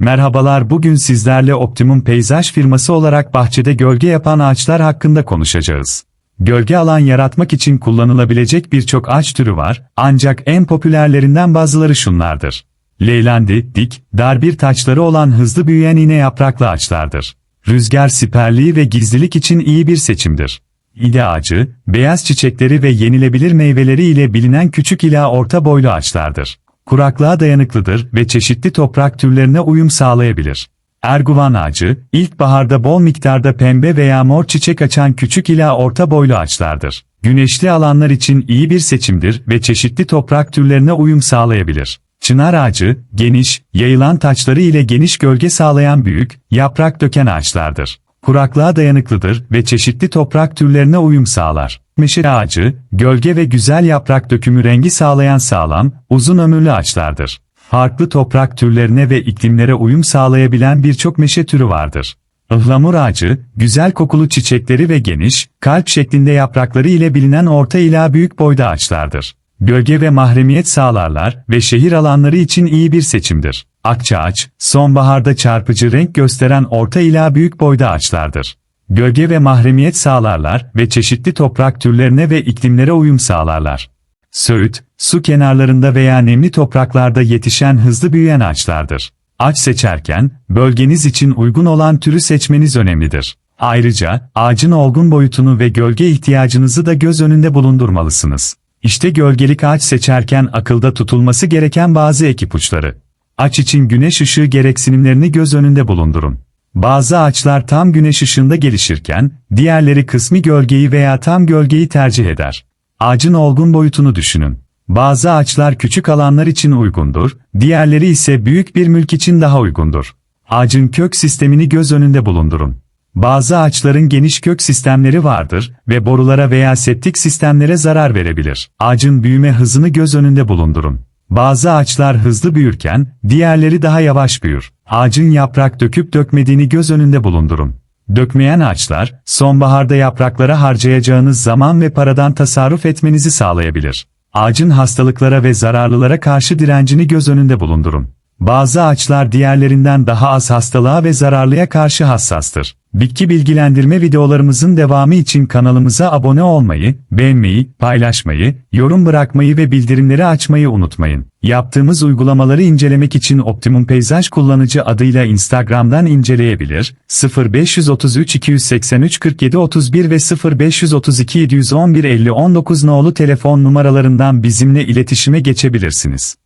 Merhabalar bugün sizlerle Optimum Peyzaj firması olarak bahçede gölge yapan ağaçlar hakkında konuşacağız. Gölge alan yaratmak için kullanılabilecek birçok ağaç türü var, ancak en popülerlerinden bazıları şunlardır. Leylendi, dik, dar bir taçları olan hızlı büyüyen iğne yapraklı ağaçlardır. Rüzgar siperliği ve gizlilik için iyi bir seçimdir. İde ağacı, beyaz çiçekleri ve yenilebilir meyveleri ile bilinen küçük ila orta boylu ağaçlardır. Kuraklığa dayanıklıdır ve çeşitli toprak türlerine uyum sağlayabilir. Erguvan ağacı, ilkbaharda bol miktarda pembe veya mor çiçek açan küçük ila orta boylu ağaçlardır. Güneşli alanlar için iyi bir seçimdir ve çeşitli toprak türlerine uyum sağlayabilir. Çınar ağacı, geniş, yayılan taçları ile geniş gölge sağlayan büyük, yaprak döken ağaçlardır. Kuraklığa dayanıklıdır ve çeşitli toprak türlerine uyum sağlar. Meşe ağacı, gölge ve güzel yaprak dökümü rengi sağlayan sağlam, uzun ömürlü ağaçlardır. Farklı toprak türlerine ve iklimlere uyum sağlayabilen birçok meşe türü vardır. Ihlamur ağacı, güzel kokulu çiçekleri ve geniş, kalp şeklinde yaprakları ile bilinen orta ila büyük boyda ağaçlardır. Gölge ve mahremiyet sağlarlar ve şehir alanları için iyi bir seçimdir. Akçaağaç, sonbaharda çarpıcı renk gösteren orta ila büyük boyda ağaçlardır. Gölge ve mahremiyet sağlarlar ve çeşitli toprak türlerine ve iklimlere uyum sağlarlar. Söğüt, su kenarlarında veya nemli topraklarda yetişen hızlı büyüyen ağaçlardır. Ağaç seçerken, bölgeniz için uygun olan türü seçmeniz önemlidir. Ayrıca, ağacın olgun boyutunu ve gölge ihtiyacınızı da göz önünde bulundurmalısınız. İşte gölgelik ağaç seçerken akılda tutulması gereken bazı ek ipuçları. Ağaç için güneş ışığı gereksinimlerini göz önünde bulundurun. Bazı ağaçlar tam güneş ışığında gelişirken, diğerleri kısmi gölgeyi veya tam gölgeyi tercih eder. Ağacın olgun boyutunu düşünün. Bazı ağaçlar küçük alanlar için uygundur, diğerleri ise büyük bir mülk için daha uygundur. Ağacın kök sistemini göz önünde bulundurun. Bazı ağaçların geniş kök sistemleri vardır ve borulara veya septik sistemlere zarar verebilir. Ağacın büyüme hızını göz önünde bulundurun. Bazı ağaçlar hızlı büyürken, diğerleri daha yavaş büyür. Ağacın yaprak döküp dökmediğini göz önünde bulundurun. Dökmeyen ağaçlar, sonbaharda yapraklara harcayacağınız zaman ve paradan tasarruf etmenizi sağlayabilir. Ağacın hastalıklara ve zararlılara karşı direncini göz önünde bulundurun. Bazı ağaçlar diğerlerinden daha az hastalığa ve zararlıya karşı hassastır. Bitki bilgilendirme videolarımızın devamı için kanalımıza abone olmayı, beğenmeyi, paylaşmayı, yorum bırakmayı ve bildirimleri açmayı unutmayın. Yaptığımız uygulamaları incelemek için Optimum Peyzaj kullanıcı adıyla Instagram'dan inceleyebilir, 0533 283 47 31 ve 0532 711 50 19 nolu telefon numaralarından bizimle iletişime geçebilirsiniz.